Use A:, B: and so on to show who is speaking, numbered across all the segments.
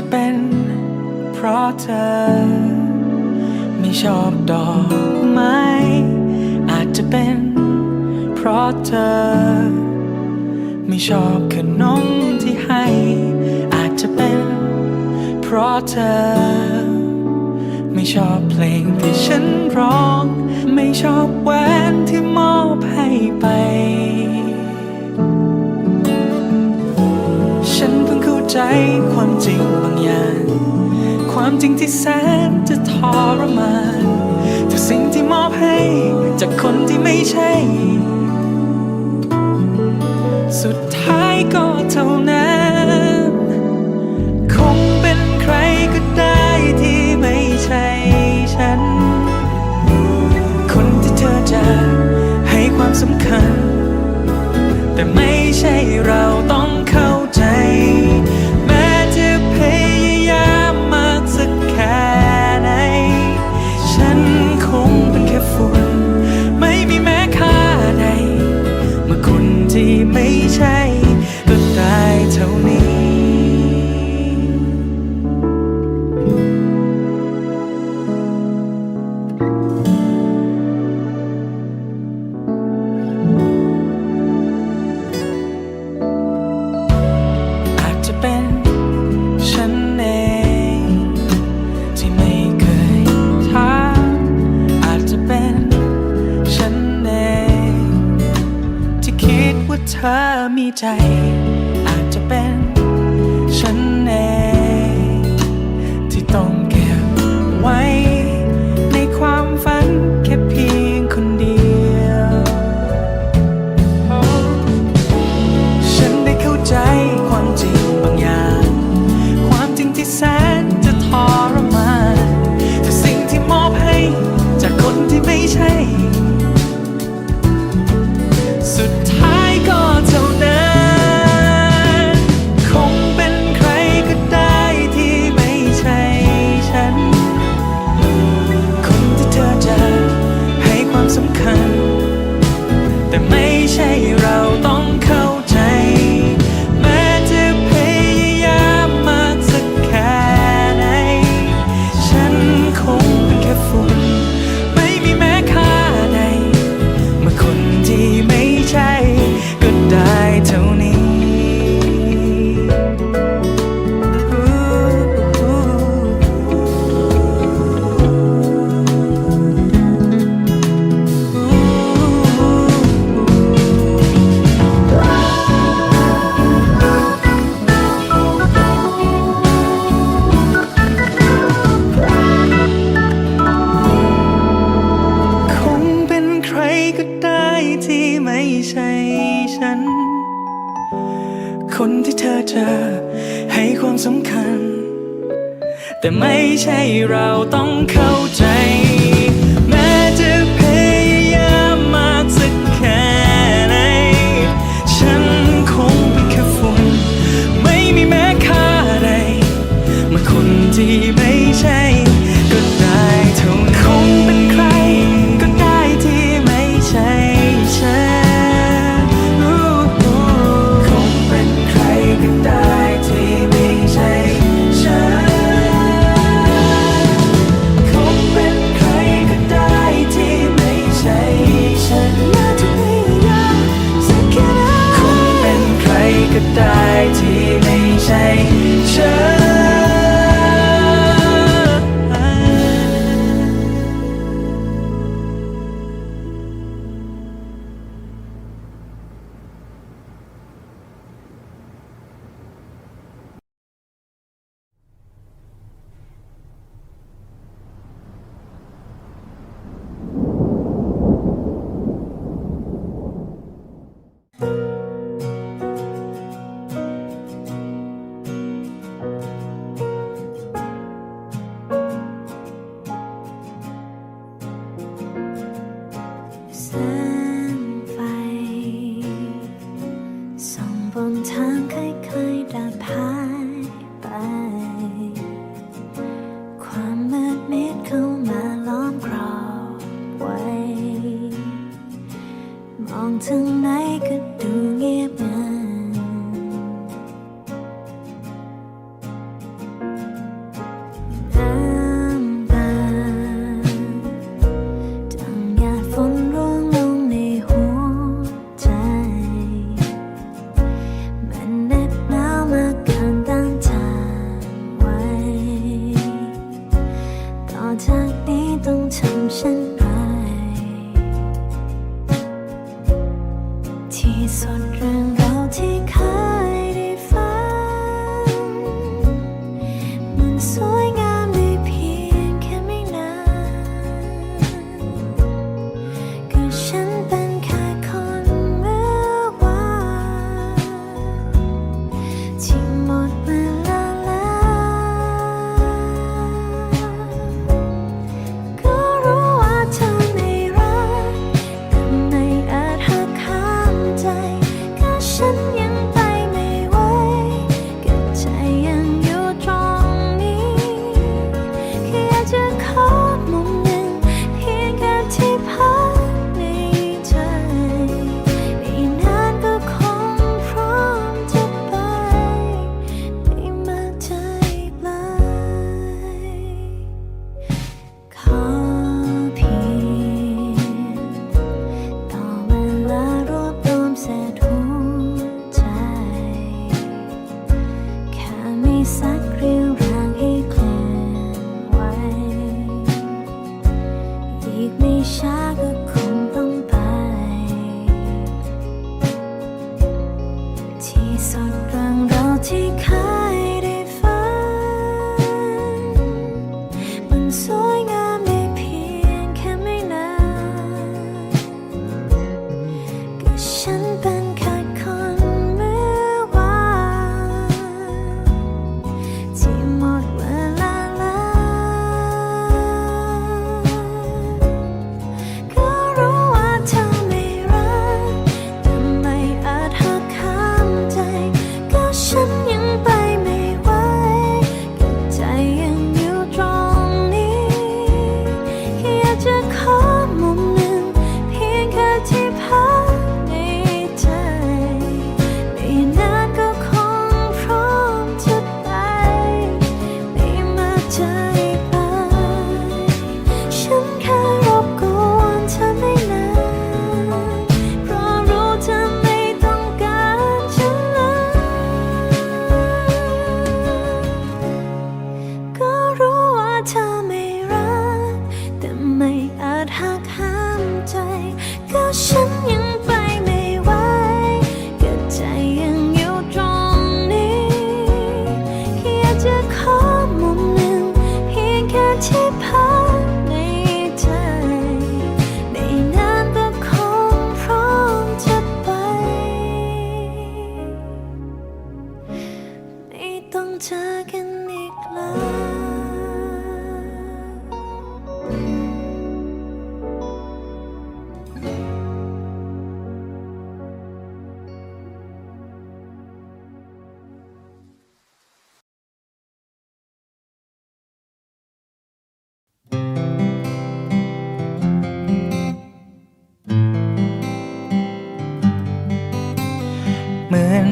A: จะเป็นเพราะเธอ ไม่ชอบดอกไม้อาจจะเป็น เพราะเธอ ไม่ชอบขนมที่ให้ อาจจะเป็น เพราะเธอ ไม่ชอบเพลงที่ฉันร้อง ไม่ชอบแหวนที่มอบให้ไปฉันเพิ่งเข้าใจความจริงบางอย่าง ความจริงที่แสนจะทรมานแต่สิ่งที่มอบให้ จากคนที่ไม่ใช่ สุดท้ายก็เท่านั้น คงเป็นใครก็ได้ที่ไม่ใช่ฉัน มีใจ อาจจะเป็นฉันเองที่ต้องเก็บไว้ ในความฝันแค่เพียงคนเดียว ฉันได้เข้าใจความจริงบางอย่าง ความจริงที่แสนจะทรมานแต่สิ่งที่มอบให้ จากคนที่ไม่ใช่ แต่ไม่ใช่เราต้องเข้า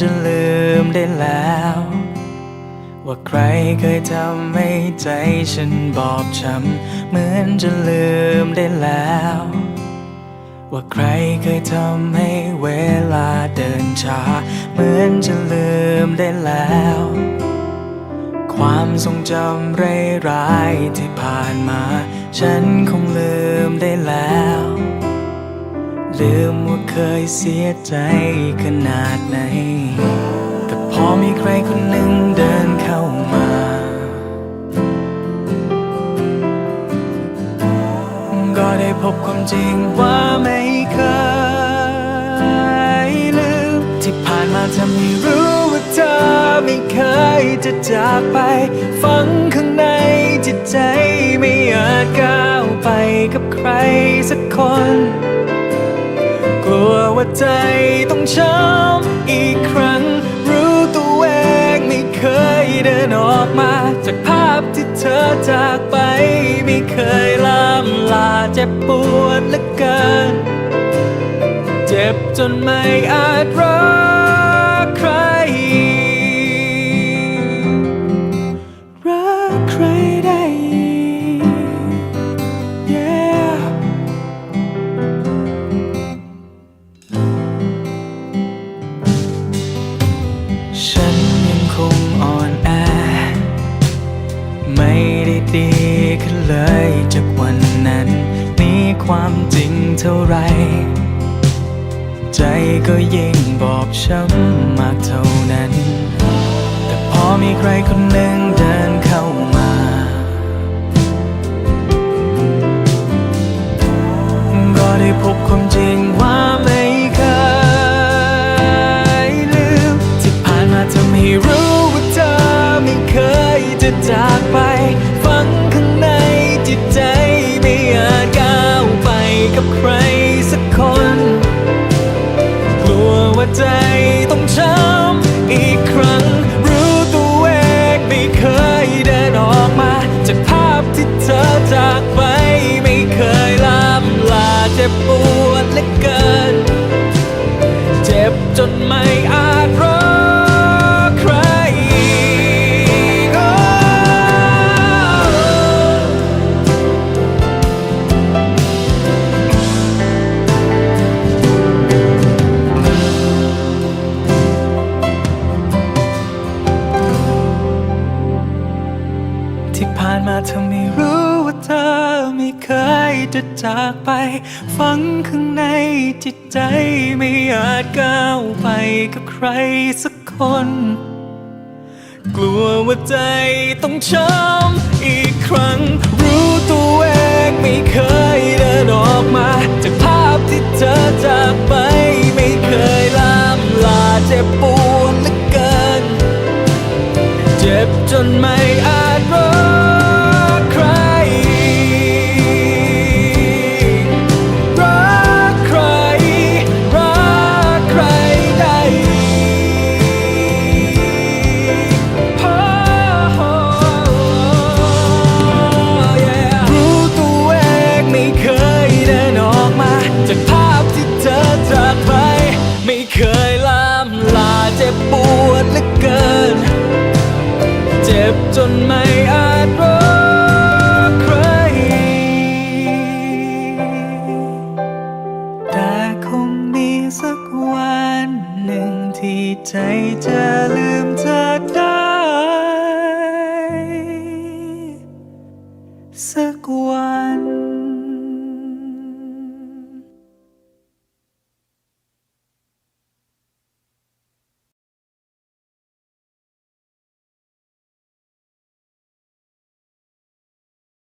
A: จะ
B: ลืมได้แล้ว ว่าใครเคยทำ
A: ให้ใจฉันบอบช้ำเหมือนจะลืมได้แล้ว ว่าใครเคยทำให้เวลาเดินช้า เหมือนจะลืมได้แล้ว ความทรงจำร้ายๆที่ผ่านมา ฉันคงลืมได้แล้ว ลืมว่าเคยเสียใจขนาดไหน แต่พอมีใครคนหนึ่งเดินเข้ามา ก็ได้พบความจริงว่าไม่เคยลืม ที่ผ่านมาทำให้รู้ว่าเธอไม่เคยจะจากไป ฝังข้างในจิตใจไม่อาจก้าวไปกับใครสักคน ว่าใจต้องช้ำอีกครั้ง รู้ตัวเองไม่เคยเดินออกมา จากภาพที่เธอจากไป ไม่เคยลามลาเจ็บปวดเหลือเกิน เจ็บจนไม่อาจรัก ก็ยิ่งบอบช้ำมากเท่านั้น แต่พอมีใครคนหนึ่ง ฝังข้างในจิตใจไม่อาจก้าวไปกับใครสักคน กลัวว่าใจต้องช้ำอีกครั้ง รู้ตัวเองไม่เคยเดินออกมา จากภาพที่เธอจากไปไม่เคยลามลาเจ็บปวด วันหนึ่งที่ใจจะลืมเธอ